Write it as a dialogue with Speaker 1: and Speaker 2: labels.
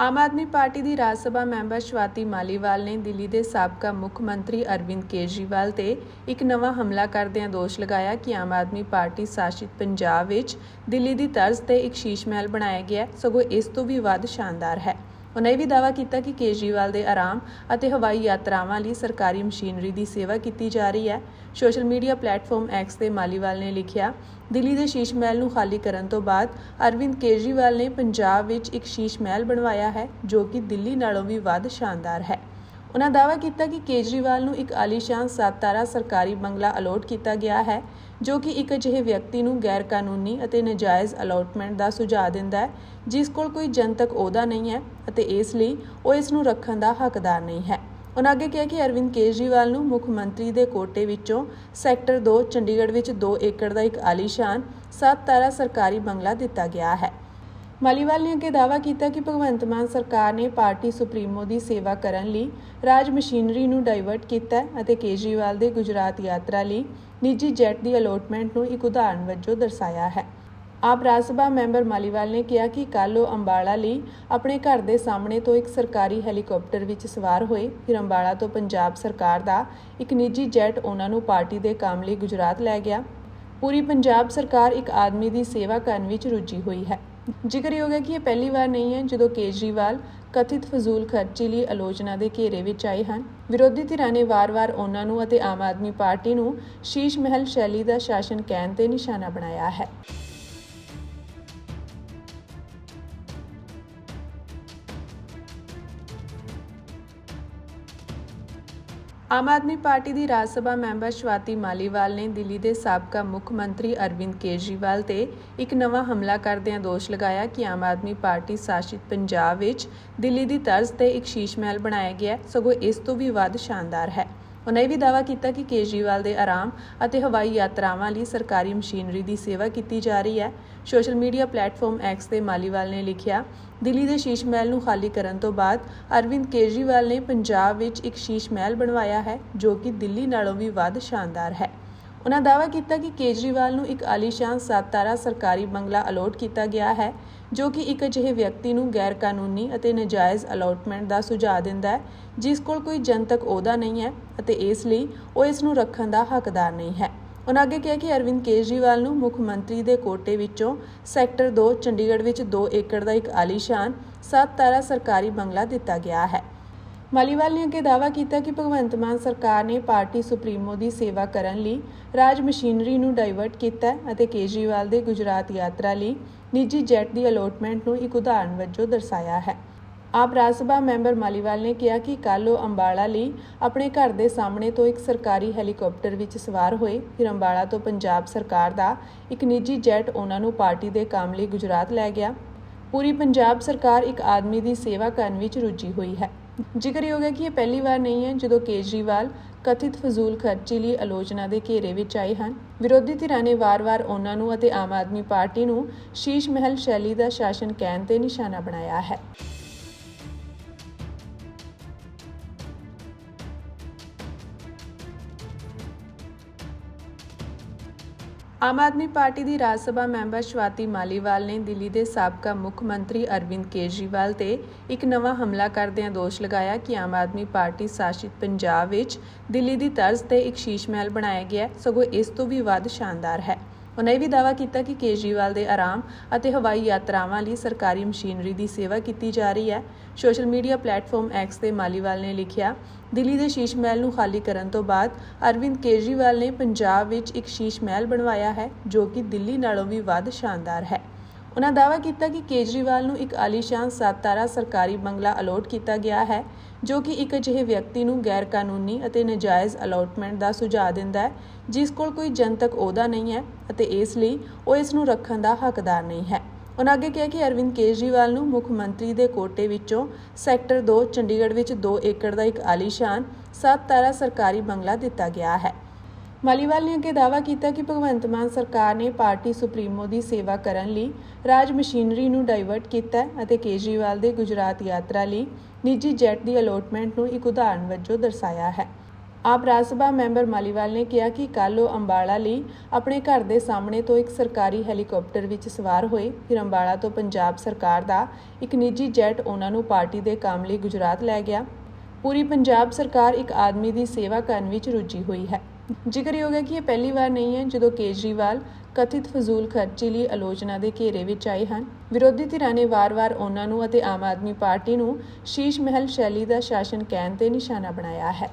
Speaker 1: ਆਮ Aadmi Party ਦੀ ਰਾਜ Sabha member Swati Maliwal ਨੇ ਦਿੱਲੀ ਦੇ ਸਾਬਕਾ ਮੁੱਖ ਮੰਤਰੀ ਅਰਵਿੰਦ ਕੇਜਰੀਵਾਲ ਤੇ ਇੱਕ ਨਵਾਂ ਹਮਲਾ ਕਰਦਿਆਂ ਦੋਸ਼ ਲਗਾਇਆ ਕਿ ਆਮ ਆਦਮੀ ਪਾਰਟੀ ਸ਼ਾਸਿਤ ਪੰਜਾਬ ਵਿੱਚ ਦਿੱਲੀ ਦੀ ਤਰਜ਼ ਤੇ ਇੱਕ ਸ਼ੀਸ਼ ਮਹਿਲ ਬਣਾਇਆ ਗਿਆ ਸਗੋਂ ਇਸ ਤੋਂ ਵੀ ਵੱਧ ਸ਼ਾਨਦਾਰ ਹੈ। ਉਹਨਾਂ ਇਹ ਵੀ ਦਾਅਵਾ ਕੀਤਾ ਕਿ ਕੇਜਰੀਵਾਲ ਦੇ ਆਰਾਮ ਅਤੇ ਹਵਾਈ ਯਾਤਰਾਵਾਂ ਲਈ ਸਰਕਾਰੀ ਮਸ਼ੀਨਰੀ ਦੀ ਸੇਵਾ ਕੀਤੀ ਜਾ ਰਹੀ ਹੈ। ਸੋਸ਼ਲ ਮੀਡੀਆ ਪਲੇਟਫਾਰਮ ਐਕਸ ਤੇ ਮਾਲੀਵਾਲ ਨੇ ਲਿਖਿਆ, ਦਿੱਲੀ ਦੇ ਸ਼ੀਸ਼ ਮਹਿਲ ਨੂੰ ਖਾਲੀ ਕਰਨ ਤੋਂ ਬਾਅਦ ਅਰਵਿੰਦ ਕੇਜਰੀਵਾਲ ਨੇ ਪੰਜਾਬ ਵਿੱਚ ਇੱਕ ਸ਼ੀਸ਼ ਮਹਿਲ ਬਣਵਾਇਆ ਹੈ, ਜੋ ਕਿ ਦਿੱਲੀ ਨਾਲੋਂ ਵੀ ਵੱਧ ਸ਼ਾਨਦਾਰ ਹੈ। ਉਹਨਾਂ ਦਾਅਵਾ ਕੀਤਾ ਕਿ ਕੇਜਰੀਵਾਲ ਨੂੰ ਇੱਕ ਆਲੀਸ਼ਾਨ ਸੱਤ ਤਾਰਾ ਸਰਕਾਰੀ ਬੰਗਲਾ ਅਲੋਟ ਕੀਤਾ ਗਿਆ ਹੈ, ਜੋ ਕਿ ਇੱਕ ਅਜਿਹੇ ਵਿਅਕਤੀ ਨੂੰ ਗੈਰ ਕਾਨੂੰਨੀ ਅਤੇ ਨਜਾਇਜ਼ ਅਲੋਟਮੈਂਟ ਦਾ ਸੁਝਾਅ ਦਿੰਦਾ ਹੈ, ਜਿਸ ਕੋਲ ਕੋਈ ਜਨਤਕ ਅਹੁਦਾ ਨਹੀਂ ਹੈ ਅਤੇ ਇਸ ਲਈ ਉਹ ਇਸ ਨੂੰ ਰੱਖਣ ਦਾ ਹੱਕਦਾਰ ਨਹੀਂ ਹੈ। ਉਹਨਾਂ ਅੱਗੇ ਕਿਹਾ ਕਿ ਅਰਵਿੰਦ ਕੇਜਰੀਵਾਲ ਨੂੰ ਮੁੱਖ ਮੰਤਰੀ ਦੇ ਕੋਟੇ ਵਿੱਚੋਂ ਸੈਕਟਰ 2 ਚੰਡੀਗੜ੍ਹ ਵਿੱਚ 2 ਏਕੜ ਦਾ ਇੱਕ ਆਲੀਸ਼ਾਨ ਸੱਤ ਤਾਰਾ ਸਰਕਾਰੀ ਬੰਗਲਾ ਦਿੱਤਾ ਗਿਆ ਹੈ। ਮਾਲੀਵਾਲ ਨੇ ਅੱਗੇ ਦਾਅਵਾ ਕੀਤਾ ਕਿ ਭਗਵੰਤ ਮਾਨ ਸਰਕਾਰ ਨੇ ਪਾਰਟੀ ਸੁਪਰੀਮੋ ਦੀ ਸੇਵਾ ਕਰਨ ਲਈ ਰਾਜ ਮਸ਼ੀਨਰੀ ਨੂੰ ਡਾਇਵਰਟ ਕੀਤਾ ਅਤੇ ਕੇਜਰੀਵਾਲ ਦੇ ਗੁਜਰਾਤ ਯਾਤਰਾ ਲਈ ਨਿੱਜੀ ਜੈਟ ਦੀ ਅਲੋਟਮੈਂਟ ਨੂੰ ਇੱਕ ਉਦਾਹਰਣ ਵਜੋਂ ਦਰਸਾਇਆ ਹੈ। ਆਪ ਰਾਜ ਸਭਾ ਮੈਂਬਰ ਮਾਲੀਵਾਲ ਨੇ ਕਿਹਾ ਕਿ ਕੱਲ੍ਹ ਉਹ ਅੰਬਾਲਾ ਲਈ ਆਪਣੇ ਘਰ ਦੇ ਸਾਹਮਣੇ ਤੋਂ ਇੱਕ ਸਰਕਾਰੀ ਹੈਲੀਕਾਪਟਰ ਵਿੱਚ ਸਵਾਰ ਹੋਏ। ਫਿਰ ਅੰਬਾਲਾ ਤੋਂ ਪੰਜਾਬ ਸਰਕਾਰ ਦਾ ਇੱਕ ਨਿੱਜੀ ਜੈਟ ਉਹਨਾਂ ਨੂੰ ਪਾਰਟੀ ਦੇ ਕੰਮ ਲਈ ਗੁਜਰਾਤ ਲੈ ਗਿਆ। ਪੂਰੀ ਪੰਜਾਬ ਸਰਕਾਰ ਇੱਕ ਆਦਮੀ ਦੀ ਸੇਵਾ ਕਰਨ ਵਿੱਚ ਰੁੱਝੀ ਹੋਈ ਹੈ। ਜ਼ਿਕਰਯੋਗ ਹੈ ਕਿ ਇਹ ਪਹਿਲੀ ਵਾਰ ਨਹੀਂ ਹੈ ਜਦੋਂ ਕੇਜਰੀਵਾਲ ਕਥਿਤ ਫਜ਼ੂਲ ਖਰਚੀ ਲਈ ਆਲੋਚਨਾ ਦੇ ਘੇਰੇ ਵਿੱਚ ਆਏ ਹਨ। ਵਿਰੋਧੀ ਧਿਰਾਂ ਨੇ ਵਾਰ-ਵਾਰ ਉਹਨਾਂ ਨੂੰ ਅਤੇ ਆਮ ਆਦਮੀ ਪਾਰਟੀ ਨੂੰ ਸ਼ੀਸ਼ ਮਹਿਲ ਸ਼ੈਲੀ ਦਾ ਸ਼ਾਸਨ ਕਹਿਣ ਤੇ ਨਿਸ਼ਾਨਾ ਬਣਾਇਆ ਹੈ। ਆਮ ਆਦਮੀ ਪਾਰਟੀ ਦੀ ਰਾਜ ਸਭਾ ਮੈਂਬਰ ਸ਼ਵਾਤੀ ਮਾਲੀਵਾਲ ਨੇ ਦਿੱਲੀ ਦੇ ਸਾਬਕਾ ਮੁੱਖ ਮੰਤਰੀ ਅਰਵਿੰਦ ਕੇਜਰੀਵਾਲ ਤੇ ਇੱਕ ਨਵਾਂ ਹਮਲਾ ਕਰਦਿਆਂ ਦੋਸ਼ ਲਗਾਇਆ ਕਿ ਆਮ ਆਦਮੀ ਪਾਰਟੀ ਸ਼ਾਸਿਤ ਪੰਜਾਬ ਵਿੱਚ ਦਿੱਲੀ ਦੀ ਤਰਜ਼ ਤੇ ਇੱਕ ਸ਼ੀਸ਼ ਮਹਿਲ ਬਣਾਇਆ ਗਿਆ ਸਗੋਂ ਇਸ ਤੋਂ ਵੀ ਵੱਧ ਸ਼ਾਨਦਾਰ ਹੈ। ਉਹਨਾਂ ਇਹ ਵੀ ਦਾਅਵਾ ਕੀਤਾ ਕਿ ਕੇਜਰੀਵਾਲ ਦੇ ਆਰਾਮ ਅਤੇ ਹਵਾਈ ਯਾਤਰਾਵਾਂ ਲਈ ਸਰਕਾਰੀ ਮਸ਼ੀਨਰੀ ਦੀ ਸੇਵਾ ਕੀਤੀ ਜਾ ਰਹੀ ਹੈ। ਸੋਸ਼ਲ ਮੀਡੀਆ ਪਲੇਟਫਾਰਮ ਐਕਸ ਤੇ ਮਾਲੀਵਾਲ ਨੇ ਲਿਖਿਆ, ਦਿੱਲੀ ਦੇ ਸ਼ੀਸ਼ ਮਹਿਲ ਨੂੰ ਖਾਲੀ ਕਰਨ ਤੋਂ ਬਾਅਦ ਅਰਵਿੰਦ ਕੇਜਰੀਵਾਲ ਨੇ ਪੰਜਾਬ ਵਿੱਚ ਇੱਕ ਸ਼ੀਸ਼ ਮਹਿਲ ਬਣਵਾਇਆ ਹੈ, ਜੋ ਕਿ ਦਿੱਲੀ ਨਾਲੋਂ ਵੀ ਵੱਧ ਸ਼ਾਨਦਾਰ ਹੈ। ਉਹਨਾਂ ਦਾਅਵਾ ਕੀਤਾ ਕਿ ਕੇਜਰੀਵਾਲ ਨੂੰ ਇੱਕ ਆਲੀਸ਼ਾਨ ਸੱਤ ਤਾਰਾ ਸਰਕਾਰੀ ਬੰਗਲਾ ਅਲੋਟ ਕੀਤਾ ਗਿਆ ਹੈ, ਜੋ ਕਿ ਇੱਕ ਅਜਿਹੇ ਵਿਅਕਤੀ ਨੂੰ ਗੈਰ ਕਾਨੂੰਨੀ ਅਤੇ ਨਜਾਇਜ਼ ਅਲੋਟਮੈਂਟ ਦਾ ਸੁਝਾਅ ਦਿੰਦਾ ਹੈ, ਜਿਸ ਕੋਲ ਕੋਈ ਜਨਤਕ ਅਹੁਦਾ ਨਹੀਂ ਹੈ ਅਤੇ ਇਸ ਲਈ ਉਹ ਇਸ ਨੂੰ ਰੱਖਣ ਦਾ ਹੱਕਦਾਰ ਨਹੀਂ ਹੈ। ਉਹਨਾਂ ਅੱਗੇ ਕਿਹਾ ਕਿ ਅਰਵਿੰਦ ਕੇਜਰੀਵਾਲ ਨੂੰ ਮੁੱਖ ਮੰਤਰੀ ਦੇ ਕੋਟੇ ਵਿੱਚੋਂ ਸੈਕਟਰ 2 ਚੰਡੀਗੜ੍ਹ ਵਿੱਚ 2 ਏਕੜ ਦਾ ਇੱਕ ਆਲੀਸ਼ਾਨ ਸੱਤ ਤਾਰਾ ਸਰਕਾਰੀ ਬੰਗਲਾ ਦਿੱਤਾ ਗਿਆ ਹੈ। ਮਾਲੀਵਾਲ ਨੇ ਅੱਗੇ ਦਾਅਵਾ ਕੀਤਾ ਕਿ ਭਗਵੰਤ ਮਾਨ ਸਰਕਾਰ ਨੇ ਪਾਰਟੀ ਸੁਪਰੀਮੋ ਦੀ ਸੇਵਾ ਕਰਨ ਲਈ ਰਾਜ ਮਸ਼ੀਨਰੀ ਨੂੰ ਡਾਇਵਰਟ ਕੀਤਾ ਅਤੇ ਕੇਜਰੀਵਾਲ ਦੇ ਗੁਜਰਾਤ ਯਾਤਰਾ ਲਈ ਨਿੱਜੀ ਜੈਟ ਦੀ ਅਲੋਟਮੈਂਟ ਨੂੰ ਇੱਕ ਉਦਾਹਰਣ ਵਜੋਂ ਦਰਸਾਇਆ ਹੈ। ਆਪ ਰਾਜ ਸਭਾ ਮੈਂਬਰ ਮਾਲੀਵਾਲ ਨੇ ਕਿਹਾ ਕਿ ਕੱਲ੍ਹ ਉਹ ਅੰਬਾਲਾ ਲਈ ਆਪਣੇ ਘਰ ਦੇ ਸਾਹਮਣੇ ਤੋਂ ਇੱਕ ਸਰਕਾਰੀ ਹੈਲੀਕਾਪਟਰ ਵਿੱਚ ਸਵਾਰ ਹੋਏ। ਫਿਰ ਅੰਬਾਲਾ ਤੋਂ ਪੰਜਾਬ ਸਰਕਾਰ ਦਾ ਇੱਕ ਨਿੱਜੀ ਜੈਟ ਉਹਨਾਂ ਨੂੰ ਪਾਰਟੀ ਦੇ ਕੰਮ ਲਈ ਗੁਜਰਾਤ ਲੈ ਗਿਆ। ਪੂਰੀ ਪੰਜਾਬ ਸਰਕਾਰ ਇੱਕ ਆਦਮੀ ਦੀ ਸੇਵਾ ਕਰਨ ਵਿੱਚ ਰੁੱਝੀ ਹੋਈ ਹੈ। ਜ਼ਿਕਰਯੋਗ ਹੈ ਕਿ ਇਹ ਪਹਿਲੀ ਵਾਰ ਨਹੀਂ ਹੈ ਜਦੋਂ ਕੇਜਰੀਵਾਲ ਕਥਿਤ ਫਜ਼ੂਲ ਖਰਚੀ ਲਈ ਆਲੋਚਨਾ ਦੇ ਘੇਰੇ ਵਿੱਚ ਆਏ ਹਨ। ਵਿਰੋਧੀ ਧਿਰਾਂ ਨੇ ਵਾਰ-ਵਾਰ ਉਹਨਾਂ ਨੂੰ ਅਤੇ ਆਮ ਆਦਮੀ ਪਾਰਟੀ ਨੂੰ ਸ਼ੀਸ਼ ਮਹਿਲ ਸ਼ੈਲੀ ਦਾ ਸ਼ਾਸਨ ਕਹਿਣ ਤੇ ਨਿਸ਼ਾਨਾ ਬਣਾਇਆ ਹੈ। ਆਮ ਆਦਮੀ ਪਾਰਟੀ ਦੀ ਰਾਜ ਸਭਾ ਮੈਂਬਰ ਸ਼ਵਾਤੀ ਮਾਲੀਵਾਲ ਨੇ ਦਿੱਲੀ ਦੇ ਸਾਬਕਾ ਮੁੱਖ ਮੰਤਰੀ ਅਰਵਿੰਦ ਕੇਜਰੀਵਾਲ ਤੇ ਇੱਕ ਨਵਾਂ ਹਮਲਾ ਕਰਦਿਆਂ ਦੋਸ਼ ਲਗਾਇਆ ਕਿ ਆਮ ਆਦਮੀ ਪਾਰਟੀ ਸ਼ਾਸਿਤ ਪੰਜਾਬ ਵਿੱਚ ਦਿੱਲੀ ਦੀ ਤਰਜ਼ ਤੇ ਇੱਕ ਸ਼ੀਸ਼ ਮਹਿਲ ਬਣਾਇਆ ਗਿਆ ਸਗੋਂ ਇਸ ਤੋਂ ਵੀ ਵੱਧ ਸ਼ਾਨਦਾਰ ਹੈ। ਉਹਨਾਂ ਇਹ ਵੀ ਦਾਅਵਾ ਕੀਤਾ ਕਿ ਕੇਜਰੀਵਾਲ ਦੇ ਆਰਾਮ ਅਤੇ ਹਵਾਈ ਯਾਤਰਾਵਾਂ ਲਈ ਸਰਕਾਰੀ ਮਸ਼ੀਨਰੀ ਦੀ ਸੇਵਾ ਕੀਤੀ ਜਾ ਰਹੀ ਹੈ। ਸੋਸ਼ਲ ਮੀਡੀਆ ਪਲੇਟਫਾਰਮ ਐਕਸ ਤੇ ਮਾਲੀਵਾਲ ਨੇ ਲਿਖਿਆ, ਦਿੱਲੀ ਦੇ ਸ਼ੀਸ਼ ਮਹਿਲ ਨੂੰ ਖਾਲੀ ਕਰਨ ਤੋਂ ਬਾਅਦ ਅਰਵਿੰਦ ਕੇਜਰੀਵਾਲ ਨੇ ਪੰਜਾਬ ਵਿੱਚ ਇੱਕ ਸ਼ੀਸ਼ ਮਹਿਲ ਬਣਵਾਇਆ ਹੈ, ਜੋ ਕਿ ਦਿੱਲੀ ਨਾਲੋਂ ਵੀ ਵੱਧ ਸ਼ਾਨਦਾਰ ਹੈ। ਉਹਨਾਂ ਦਾਅਵਾ ਕੀਤਾ ਕਿ ਕੇਜਰੀਵਾਲ ਨੂੰ ਇੱਕ ਆਲੀਸ਼ਾਨ ਸੱਤ ਤਾਰਾ ਸਰਕਾਰੀ ਬੰਗਲਾ ਅਲੋਟ ਕੀਤਾ ਗਿਆ ਹੈ, ਜੋ ਕਿ ਇੱਕ ਅਜਿਹੇ ਵਿਅਕਤੀ ਨੂੰ ਗੈਰ ਕਾਨੂੰਨੀ ਅਤੇ ਨਜਾਇਜ਼ ਅਲੋਟਮੈਂਟ ਦਾ ਸੁਝਾਅ ਦਿੰਦਾ ਹੈ, ਜਿਸ ਕੋਲ ਕੋਈ ਜਨਤਕ ਅਹੁਦਾ ਨਹੀਂ ਹੈ ਅਤੇ ਇਸ ਲਈ ਉਹ ਇਸ ਨੂੰ ਰੱਖਣ ਦਾ ਹੱਕਦਾਰ ਨਹੀਂ ਹੈ। ਉਹਨਾਂ ਅੱਗੇ ਕਿਹਾ ਕਿ ਅਰਵਿੰਦ ਕੇਜਰੀਵਾਲ ਨੂੰ ਮੁੱਖ ਮੰਤਰੀ ਦੇ ਕੋਟੇ ਵਿੱਚੋਂ ਸੈਕਟਰ 2 ਚੰਡੀਗੜ੍ਹ ਵਿੱਚ 2 ਏਕੜ ਦਾ ਇੱਕ ਆਲੀਸ਼ਾਨ ਸੱਤ ਤਾਰਾ ਸਰਕਾਰੀ ਬੰਗਲਾ ਦਿੱਤਾ ਗਿਆ ਹੈ। ਮਾਲੀਵਾਲ ਨੇ ਅੱਗੇ ਦਾਅਵਾ ਕੀਤਾ ਕਿ ਭਗਵੰਤ ਮਾਨ ਸਰਕਾਰ ਨੇ ਪਾਰਟੀ ਸੁਪਰੀਮੋ ਦੀ ਸੇਵਾ ਕਰਨ ਲਈ ਰਾਜ ਮਸ਼ੀਨਰੀ ਨੂੰ ਡਾਇਵਰਟ ਕੀਤਾ ਅਤੇ ਕੇਜਰੀਵਾਲ ਦੇ ਗੁਜਰਾਤ ਯਾਤਰਾ ਲਈ ਨਿੱਜੀ ਜੈਟ ਦੀ ਅਲੋਟਮੈਂਟ ਨੂੰ ਇੱਕ ਉਦਾਹਰਣ ਵਜੋਂ ਦਰਸਾਇਆ ਹੈ। ਆਪ ਰਾਜ ਸਭਾ ਮੈਂਬਰ ਮਾਲੀਵਾਲ ਨੇ ਕਿਹਾ ਕਿ ਕੱਲ੍ਹ ਉਹ ਅੰਬਾਲਾ ਲਈ ਆਪਣੇ ਘਰ ਦੇ ਸਾਹਮਣੇ ਤੋਂ ਇੱਕ ਸਰਕਾਰੀ ਹੈਲੀਕਾਪਟਰ ਵਿੱਚ ਸਵਾਰ ਹੋਏ। ਫਿਰ ਅੰਬਾਲਾ ਤੋਂ ਪੰਜਾਬ ਸਰਕਾਰ ਦਾ ਇੱਕ ਨਿੱਜੀ ਜੈਟ ਉਹਨਾਂ ਨੂੰ ਪਾਰਟੀ ਦੇ ਕੰਮ ਲਈ ਗੁਜਰਾਤ ਲੈ ਗਿਆ। ਪੂਰੀ ਪੰਜਾਬ ਸਰਕਾਰ ਇੱਕ ਆਦਮੀ ਦੀ ਸੇਵਾ ਕਰਨ ਵਿੱਚ ਰੁੱਝੀ ਹੋਈ ਹੈ। ਜ਼ਿਕਰਯੋਗ ਹੈ ਕਿ ਇਹ ਪਹਿਲੀ ਵਾਰ ਨਹੀਂ ਹੈ ਜਦੋਂ ਕੇਜਰੀਵਾਲ ਕਥਿਤ ਫਜ਼ੂਲ ਖਰਚੀ ਲਈ ਆਲੋਚਨਾ ਦੇ ਘੇਰੇ ਵਿੱਚ ਆਏ ਹਨ। ਵਿਰੋਧੀ ਧਿਰਾਂ ਨੇ ਵਾਰ-ਵਾਰ ਉਹਨਾਂ ਨੂੰ ਅਤੇ ਆਮ ਆਦਮੀ ਪਾਰਟੀ ਨੂੰ ਸ਼ੀਸ਼ ਮਹਿਲ ਸ਼ੈਲੀ ਦਾ ਸ਼ਾਸਨ ਕਹਿਣ ਤੇ ਨਿਸ਼ਾਨਾ ਬਣਾਇਆ ਹੈ।